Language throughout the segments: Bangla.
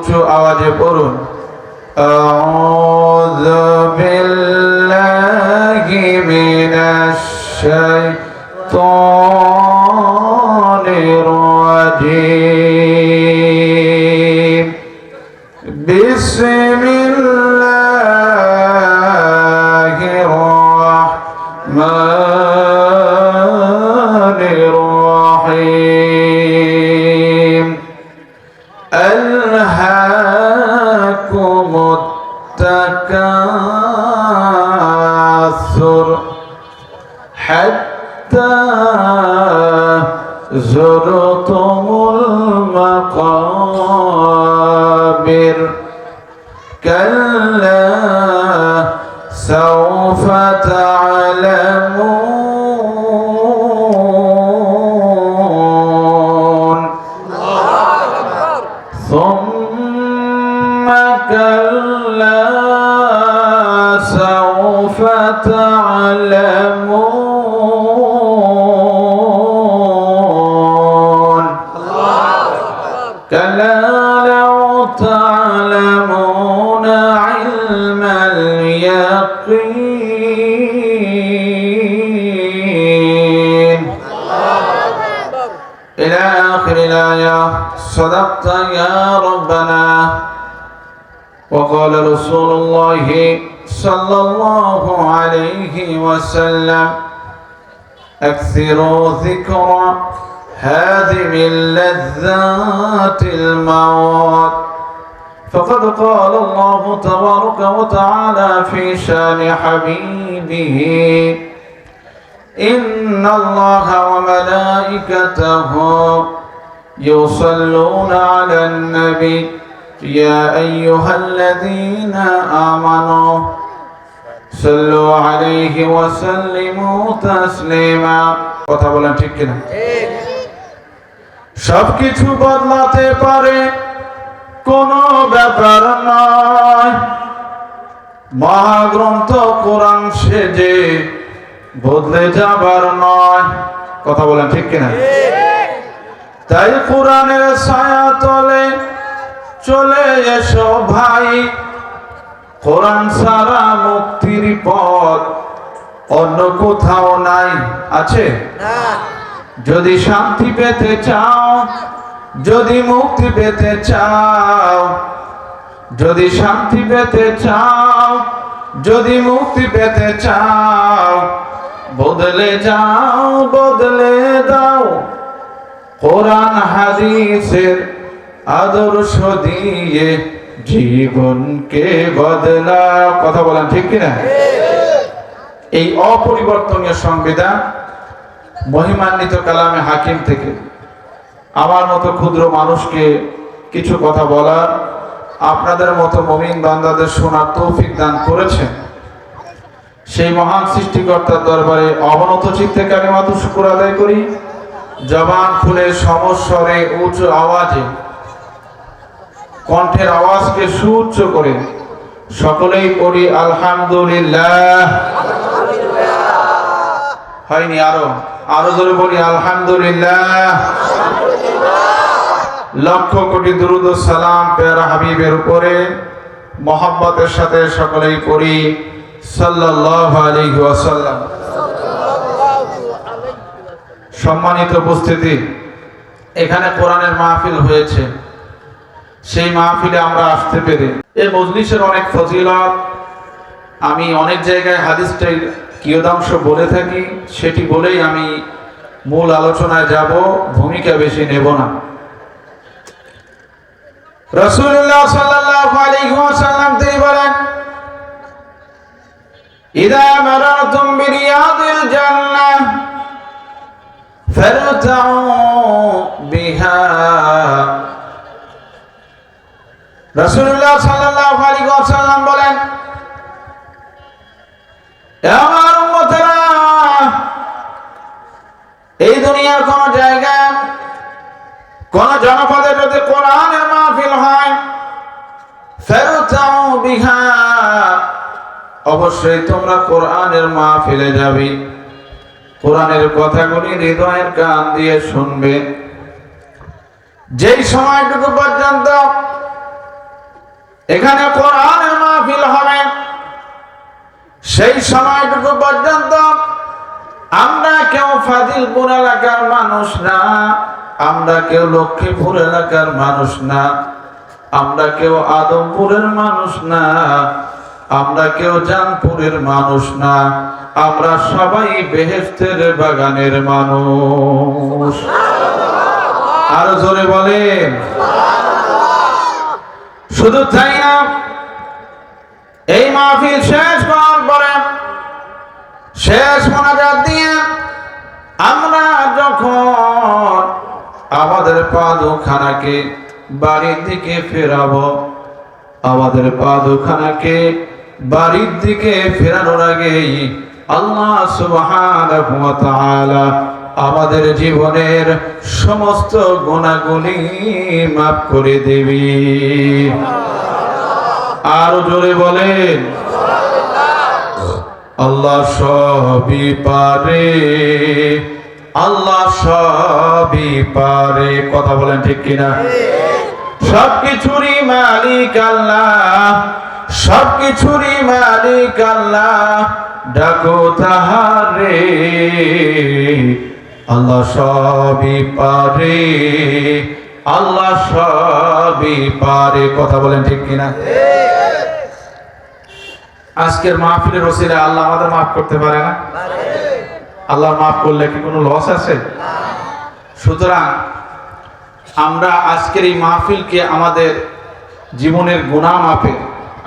উঁচু আওয়াজে পড়ুন أعوذ بالله من الشيطان الرجيم التكاثر حتى زرتم المقابر. كلا سوف تعلمون تعلمون كلا لو تعلمون علم اليقين. إلى آخر الآية. صدقت يا ربنا. وقال رسول الله صلى الله عليه وسلم أكثروا ذكر هادم اللذات الموت. فقد قال الله تبارك وتعالى في شان حبيبه إن الله وملائكته يصلون على النبي يا أيها الذين آمنوا صلوا عليه وسلموا تسليما কথা বলেন ঠিক কিনা সবকিছু বদলাতে পারে কোনো ব্যাপার নয় মহাগ্রন্থ কোরআন সেজে বদলে যাবার নয় কথা বলেন ঠিক কিনা তাই কোরআনের ছায়া তলে চলে এসো ভাই। কোরআন সারা মুক্তির পথ অন্য কোথাও নাই। আছে? যদি শান্তি পেতে চাও যদি মুক্তি পেতে চাও যদি শান্তি পেতে চাও যদি মুক্তি পেতে চাও বদলে যাও বদলে দাও। কোরআন হাদিসের আদর্শ দিয়ে জীবনকে বদলা। কথা বলেন ঠিক কিনা? এই অপরিবর্তনীয় সংবিধান মহিমান্বিত কালামে হাকিম থেকে আমার মতো ক্ষুদ্র মানুষকে কিছু কথা বলার, আপনাদের মতো মমিন বান্দাদের শোনার তৌফিক দান করেছেন। সেই মহান সৃষ্টিকর্তার দরবারে অবনত চিত্তে কালিমাত শুকুর আদায় করি। জবান খুলে সমস্বরে উঁচু আওয়াজে কণ্ঠের আওয়াজকে সুউচ্চ করে। সকলেই পড়ি, আলহামদুলিল্লাহ। হয়নি আরও। আরও জোরে বলি আলহামদুলিল্লাহ। লক্ষ কোটি দুরুদ সালাম পেয়ারা হাবিবের উপরে। মোহাম্মতের সাথে সকলেই পড়ি, সাল্লাল্লাহু আলাইহি ওয়াসাল্লাম। সম্মানিত উপস্থিতি, এখানে কোরআনের মাহফিল হয়েছে। সেই মাহফিলে আমরা আসতে পেরে। এই মজলিসের অনেক ফজিলত। আমি অনেক জায়গায় হাদিসটাই কিয়দাংশ বলে থাকি, সেটি বলেই আমি মূল আলোচনায় যাব, ভূমিকা বেশি নেব না। রাসূলুল্লাহ সাল্লাল্লাহু আলাইহি ওয়াসাল্লাম তিনি বলেন, ইদা মারাতুম বিরিয়াদিল জান্নাহ ফারতাউ রাসূলুল্লাহ সাল্লাল্লাহু আলাইহি ওয়াসাল্লাম বলেন এই দুনিয়ার কোন জায়গায় কোন জনপদে যদি কোরআনের মাহফিল হয় ফেরতাও বিহা। অবশ্যই তোমরা কোরআনের মাহফিলে যাবে। কোরআনের কথাগুলি হৃদয়ের কান দিয়ে শুনবে। যেই সময়টুকু পর্যন্ত এখানে কোরআনের মাহফিল হবে। সেই সময়টুকু পর্যন্ত আমরা কেউ ফাজিলপুর এলাকার মানুষ না, আমরা কেউ লক্ষ্মীপুর এলাকার মানুষ না, আমরা কেউ আদমপুরের মানুষ না, আমরা কেউ জানপুরের মানুষ না, আমরা সবাই বেহেস্তের বাগানের মানুষ। আরও জোরে বলেন। শুধু তাই না, এই মাহফিল শেষ করার পরে, শেষ মোনাজাত দিয়ে আমরা যখন আমাদের পাদুখানাকে বাড়ির দিকে ফেরাবো, আমাদের পাদুখানাকে বাড়ির দিকে ফেরানোর আগেই আল্লাহ সুবহানাহু ওয়া তাআলা আমাদের জীবনের সমস্ত গুণাগুলি মাফ করে দেবি। আরও জোরে বলেন। আল্লাহ সবই পারে, আল্লাহ সবই পারে। কথা বলেন ঠিক কিনা? সবকিছুরই মালিক আল্লাহ, সবকিছুরই মালিক আল্লাহ। ডাকো তাহারে আল্লাহ সবই পারে, আল্লাহ সবই পারে। কথা বলেন ঠিক কিনা? আজকের মাহফিলের ওসিলে আল্লাহ আমাদের মাফ করতে পারে না? আল্লাহ মাফ করলে কি কোনো লস আছে? সুতরাং আমরা আজকের এই মাহফিলকে আমাদের জীবনের গুণা মাপে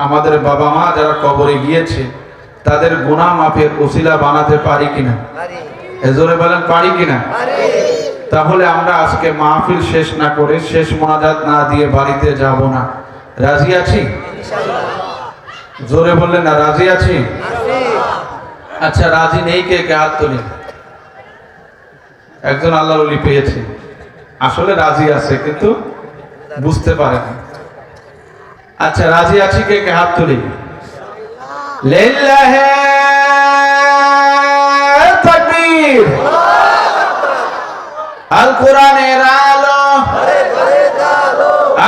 আমাদের বাবা মা যারা কবরে গিয়েছে, তাদের গুণা মাপের ওসিলা বানাতে পারি কিনা? এজরে বলেন, পারি কিনা? তাহলে আমরা আজকে মাহফিল শেষ না করে শেষ মোনাজাত না দিয়ে বাড়িতে যাব না। রাজি আছি? জোরে বললেন, না, রাজি আছি? আচ্ছা রাজি নেই কে? কে হাত তুলি? একজন আল্লাহ অলি পেয়েছে। আসলে রাজি আছে, কিন্তু বুঝতে পারে না। আচ্ছা রাজি আছি কে? কে হাত তুলি? লিল্লাহে আল। কোরআনের আলো।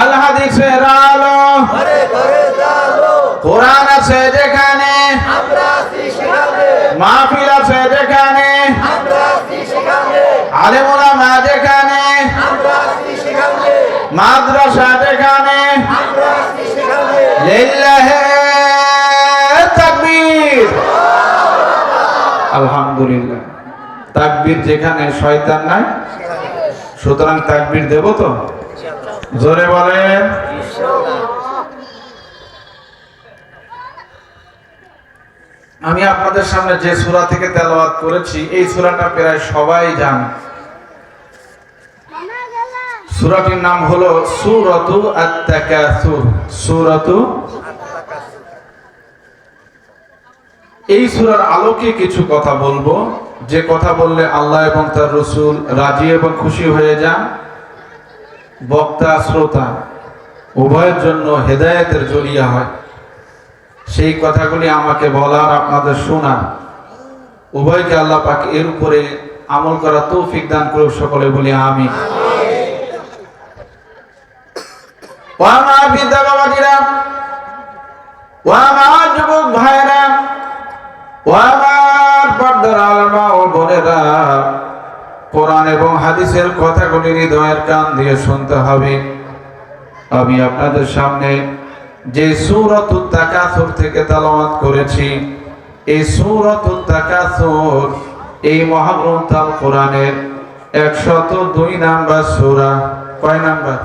আল হাদিসের আলো কোরআন আছে যেখানে। মাহফিল আছে যেখানে। আলেমুলামা যেখানে। মাদ্রাসা যেখানে। লিল্লাহে তাকবীর। আলহামদুলিল্লাহ। তাকবীর যেখানে শয়তান নাই। সুতরাং তাকবীর দেব তো? জোরে বলেন। আমি আপনাদের সামনে যে সূরা থেকে তেলাওয়াত করেছি, এই সূরাটা প্রায় সবাই জানে। সূরাটির নাম হলো সূরাতু আত-তাকাসুর। সূরাতু এই সূরার আলোকে কিছু কথা বলব। যে কথা বললে আল্লাহ এবং তার রসুল রাজি এবং খুশি হয়ে যান, বক্তা, শ্রোতা, উভয়ের জন্য হেদায়েতের জড়িয়া হয়। সেই কথাগুলি আমাকে বলার, আপনাদের শোনার। উভয়কে আল্লাহ পাক এর উপরে আমল করা তৌফিক দান করুক সকলে বলি আমি ভাইরা বোনেরা কোরআন এবং হাদিসের কথাগুলি হৃদয়ের কান দিয়ে শুনতে হবে। আমি আপনাদের সামনে যে সূরাতুত তাকাসুর থেকে তেলাওয়াত করেছি, এই সূরাতুত তাকাসুর, এই মহাগ্রন্থ আল কোরআনের 102 নাম্বার সূরা। কয় নাম্বার?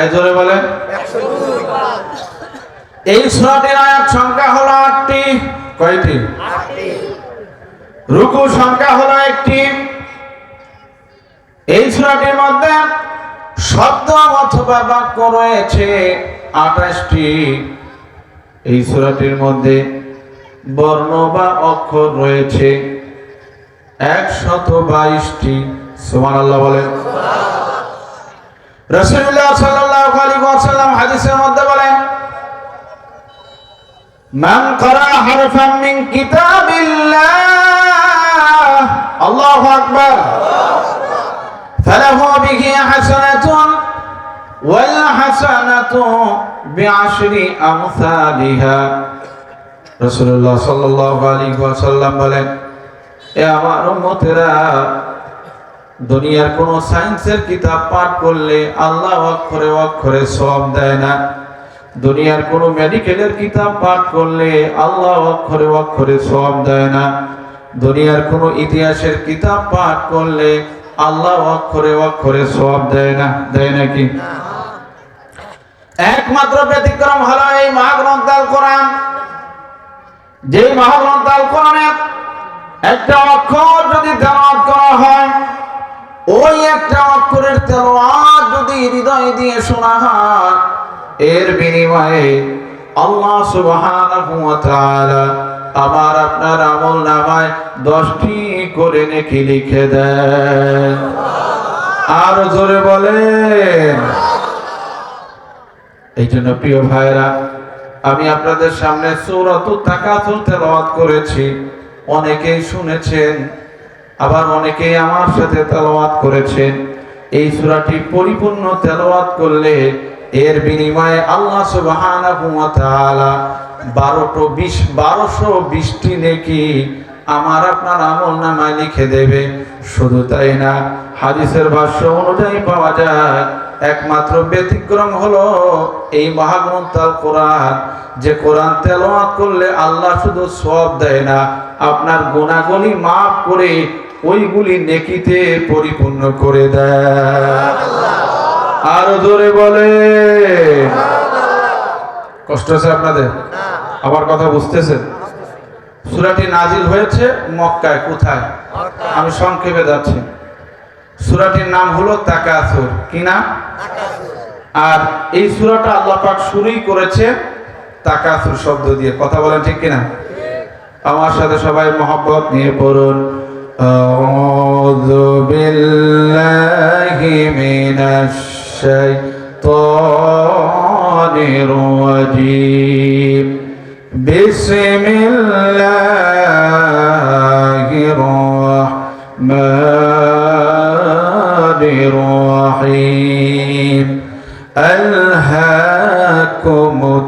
এই জোরে বলেন। এই সূরাটির আয়াত সংখ্যা হলো আটটি। কয়টি? রুকু সংখ্যা হলো একটি। এই সূরাটির মধ্যে শব্দ অথবা বাক্য রয়েছে আঠাশটি। এই সূরাটির মধ্যে বর্ণ বা অক্ষর রয়েছে একশত বাইশটি। সুমান আল্লাহ বলেন রসুল্লাহ আলাইহি ওয়াসাল্লাম হাদিসের মধ্যে বলেন, মান করা হারফান মিন কিতাবিল্লাহ আল্লাহু আকবার। ফালাহু বিহি হাসানাতুন ওয়াল হাসানাতু হাসানাতু বিআশরি আমসালিহা। রাসূলুল্লাহ সাল্লাল্লাহু আলাইহি ওয়াসাল্লাম বলেন, এ আমার উম্মতেরা, দুনিয়ার কোন সায়েন্সের কিতাব পাঠ করলে আল্লাহ অক্ষরে অক্ষরে সব দেয় না। দুনিয়ার কোন মেডিকেলের কিতাব পাঠ করলে আল্লাহ অক্ষরে অক্ষরে সব দেয় না। দুনিয়ার কোন ইতিহাসের কিতাব পাঠ করলে আল্লাহ অক্ষরে অক্ষরে সব দেয় না, দেয় নাকি? একমাত্র ব্যতিক্রম হলো এই মহাগ্রন্থ আল কোরআন। যে মহাগ্রন্থ আল কোরআনের একটা অক্ষর যদি তেলাওয়াত করা হয়, ওই একটা অক্ষরের তেলাওয়াত যদি হৃদয় দিয়ে শোনা হয়, এর বিনিময়ে আল্লাহ সুবহানাহু ওয়া তাআলা আমার আপনার আমল নামায় দশটি করে নেকি লিখে দেন। আর জোরে বলেন। এই জন্য প্রিয় ভাইরা আমি আপনাদের সামনে সূরাতুত তাকাসুর তেলাওয়াত করেছি। অনেকেই শুনেছেন, আবার অনেকেই আমার সাথে তেলাওয়াত করেছেন। এই সূরাটি পরিপূর্ণ তেলাওয়াত করলে এর বিনিময়ে আল্লাহ ওয়া তাআলা 12টো 20 1220টি নেকি আমার আপনার আমল নামায় লিখে দেবে। শুধু তাই না, হাদিসের ভাষ্য অনুযায়ী পাওয়া যায়, একমাত্র ব্যতিক্রম হলো এই মহাগ্রন্থ আল কোরআন। যে কোরআন তেলাওয়াত করলে আল্লাহ শুধু সব দেয় না, আপনার গুণাগুলি মাফ করে ওইগুলি নেকিতে পরিপূর্ণ করে দেয়। আরও জোরে বলে। কষ্ট আছে আপনাদের? আমার কথা বুঝতেছেন? সুরাটি নাজিল হয়েছে মক্কায়, কোথায়? আমি সংক্ষেপে যাচ্ছি। সুরাটির নাম হলো তাকাসুর। কি নাম? আর এই সুরাটা আল্লাহ পাক শুরুই করেছে তাকাসুর শব্দ দিয়ে। কথা বলেন ঠিক কিনা? আমার সাথে সবাই মহব্বত নিয়ে পড়ুন। আউযু বিল্লাহি মিনাশ শাইতানির রাজীম বিসমিল্লাহির রাহমানির রহিম। আলহাকুমুত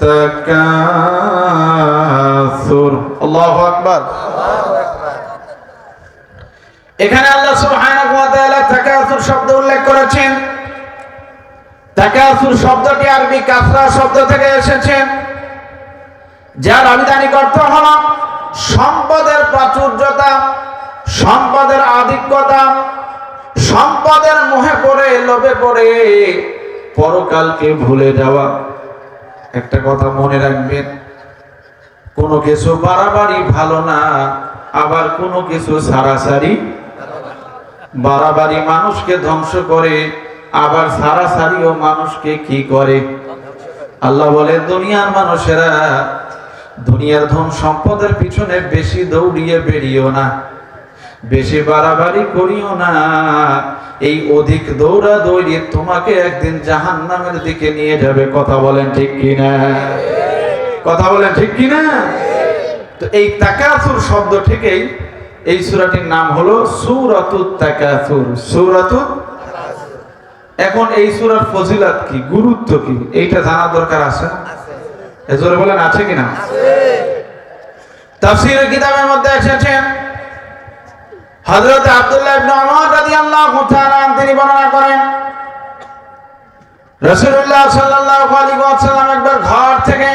তাকাসুর। আল্লাহু আকবার। এখানে আল্লাহ সুবহানাহু ওয়া তাআলা তাকাসুর শব্দ উল্লেখ করেছেন। তাকাসুর শব্দটি আরবি কাসরা শব্দ থেকে এসেছে, যার আবিধানিক অর্থ হল সম্পদের প্রাচুর্যতা, সম্পদের আধিক্যতা, সম্পদের মোহে পড়ে, লোভে পড়ে, পরকালকে ভুলে যাওয়া। একটা কথা মনে রাখবেন, কোনো কিছু বাড়াবাড়ি ভালো না, আবার কোনো কিছু সারাসারি বাড়াবাড়ি মানুষকে ধ্বংস করে আবার সারাসারিও মানুষকে কি করে? আল্লাহ বলে, দুনিয়ার মানুষেরা দুনিয়ার ধন সম্পদের পিছনে বেশি দৌড়িয়ে বেরিয়েও না, বেশি বাড়াবাড়ি করিও না। এই অধিক দৌড়া দৌড়িয়ে তোমাকে একদিন জাহান নামের দিকে নিয়ে যাবে। কথা বলেন ঠিক কিনা? কথা বলেন ঠিক কিনা? তো এই তাকাসুর শব্দ থেকেই এই সুরাটির নাম হলো সূরাতুত তাকাসুর। সূরাতুত এখন এই সূরার ফজিলত কি? গুরুত্ব কি? এইটা জানা দরকার আছে? এজোরে বলেন, আছে কিনা? তাফসীরের কিতাবের মধ্যে এসেছে হযরত আব্দুল্লাহ ইবনে ওমর রাদিয়াল্লাহু তাআলা তিনি বর্ণনা করেন, রাসূলুল্লাহ সাল্লাল্লাহু আলাইহি ওয়াসাল্লাম একবার ঘর থেকে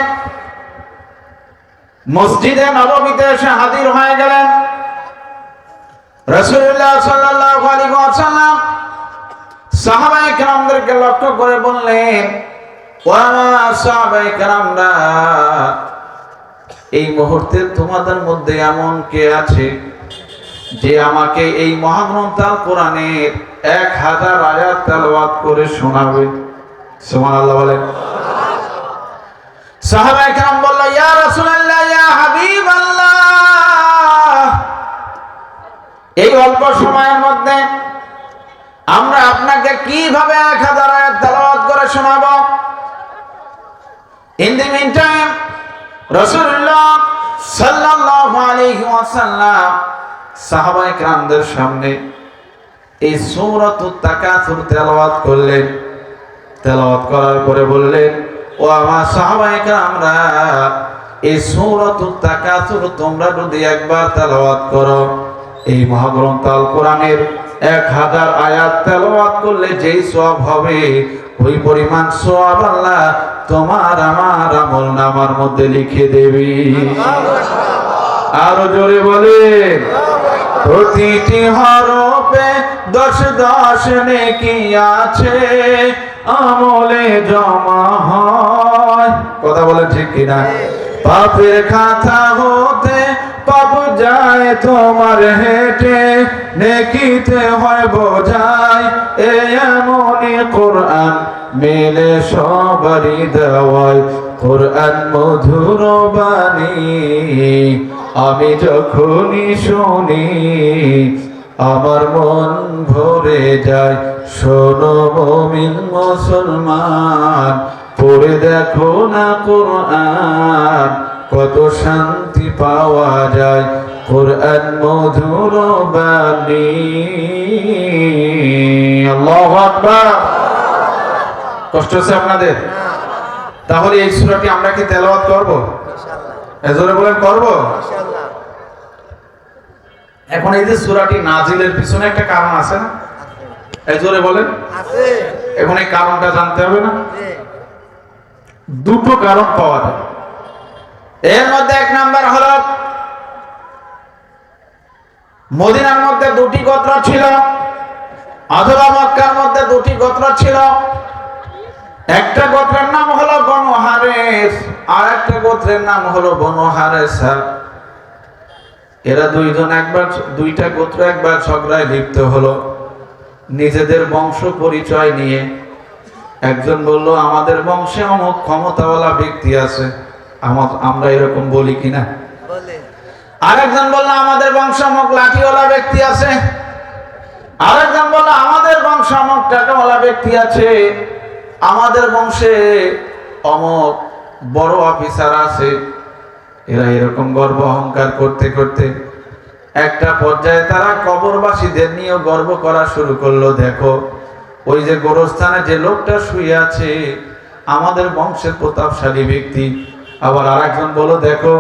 মসজিদে নববীতে এসে হাজির হয়ে গেলেন। রাসূলুল্লাহ সাল্লাল্লাহু আলাইহি ওয়াসাল্লাম কেরামদেরকে লক্ষ্য করে বললেন ওয়া সাহাবায়ে কেরামরা, এই মুহূর্তে তোমাদের মধ্যে এমন কে আছে যে আমাকে এই মহাগ্রন্থ কোরআনের এক হাজার আয়াত তেলাওয়াত করে শোনাবে? সুবহানাল্লাহ বলেন। সাহাবায়ে কেরাম বলল এই অল্প সময়ের মধ্যে আমরা আপনাকে কীভাবে এক হাজার আয়াত তেলাওয়াত করে শোনাবো? ইন দি মিন টাইম রাসূলুল্লাহ সাল্লাল্লাহু আলাইহি ওয়াসাল্লাম সাহাবায়ে কেরামদের সামনে এই সূরাতুত তাকাসুর তেলাওয়াত করলেন। তেলাওয়াত করার পরে বললেন, ও আমার সাহাবাহিক আমরা এই সূরাতুত তাকাসুর তোমরা যদি একবার তেলাওয়াত করো, এই মহাগ্রন্থ আল কোরআনের এক হাজার আয়াত তেলাওয়াত করলে যেই সব হবে, ওই পরিমাণ সব আল্লাহ তোমার, আমার আমল নামার মধ্যে লিখে দেবি। আরও জোরে বলেন। প্রতিটি হরপে দশ দশ নেকি আছে, আমলে জমা হয়। কথা বলে ঠিক কিনা? পাপের খাতা হতে যায় তোমার হেঁটে, নেকিতে হয় বোঝায়, এ এমনই কোরআন মেলে সবারই দেওয়ায়। কোরআন মধুর বাণী, আমি যখনই শুনি, আমার মন ভরে যায়। শোনো মমিন মুসলমান, পড়ে দেখো না কোরআন, কত শান্তি পাওয়া যায়। কোরআন মধুর বাণী আল্লাহু আকবার কষ্ট হচ্ছে আপনাদের। তাহলে এই সূরাটি আমরা কি তেলাওয়াত করব? এজরে বলেন করব? এখন এই যে সূরাটি নাজিলের পিছনে একটা কারণ আছে না? এজরে বলেন। আছে। এখন এই কারণটা জানতে হবে না? দুটো কারণ পাওয়া যায়। এর মধ্যে এক নাম্বার হলো মদিনার মধ্যে দুটি গোত্র ছিল অথবা মক্কার মধ্যে দুটি গোত্র ছিল। একটা গোত্রের নাম হলো বনু আর একটা গোত্রের নাম হলো বনু এরা দুইজন একবার, দুইটা গোত্র একবার ঝগড়ায় লিপ্ত হলো। নিজেদের বংশ পরিচয় নিয়ে একজন বলল, আমাদের বংশে অমুক ক্ষমতাওয়ালা ব্যক্তি আছে আমার এরকম বলি কিনা? আরেকজন বলল, আমাদের বংশ অমুক লাঠিওয়ালা ব্যক্তি আছে। আরেকজন বলল, আমাদের বংশ অমুক টাকাওয়ালা ব্যক্তি আছে। আমাদের বংশে অমুক বড় অফিসার আছে। এরা এরকম গর্ব অহংকার করতে করতে একটা পর্যায়ে তারা কবরবাসীদের নিয়েও গর্ব করা শুরু করল। দেখো, ওই যে গোরস্থানে যে লোকটা শুয়ে আছে, আমাদের বংশের প্রতাপশালী ব্যক্তি আবার আরেকজন বলো, দেখো,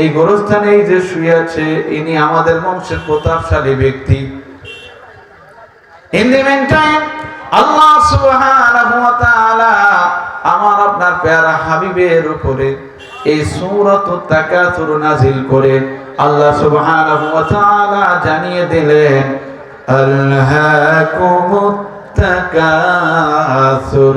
এই গোরস্থানে এই যে শুয়ে আছে, ইনি আমাদের বংশের প্রতাপশালী ব্যক্তি। ইন দি মেনটাইম আল্লাহ সুবহানাহু ওয়া তাআলা আমার আপনার প্যারা হাবিবের উপরে এই নাজিল করে আল্লাহ সুবহানাহু ওয়া তাআলা জানিয়ে দিলেন আলহাকুমুত তাকাসুর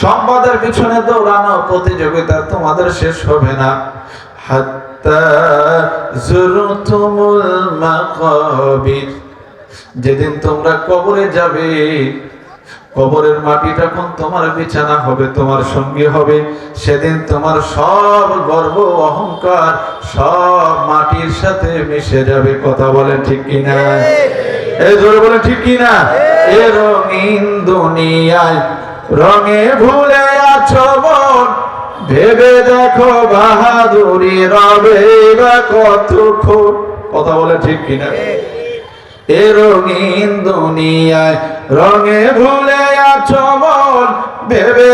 সম্পদের পিছনে দৌড়ানো প্রতিযোগিতা তোমাদের শেষ হবে না। যেদিন তোমরা কবরে যাবে কবরের মাটি যখন তোমার বিছানা হবে তোমার সঙ্গে হবে। সেদিন তোমার সব গর্ব অহংকার সব মাটির সাথে মিশে যাবে। কথা বলে ঠিক কিনা? এই জোরে বলে ঠিক কিনা? এ রঙিন দুনিয়ায় রঙে ভুলে আছো মন, ভেবে দেখো বাহাদুরি রবে কতক্ষণ কথা বলে ঠিক কিনা? এ রঙিন দুনিয়ায় রঙে ভুলে আছো মন, ভেবে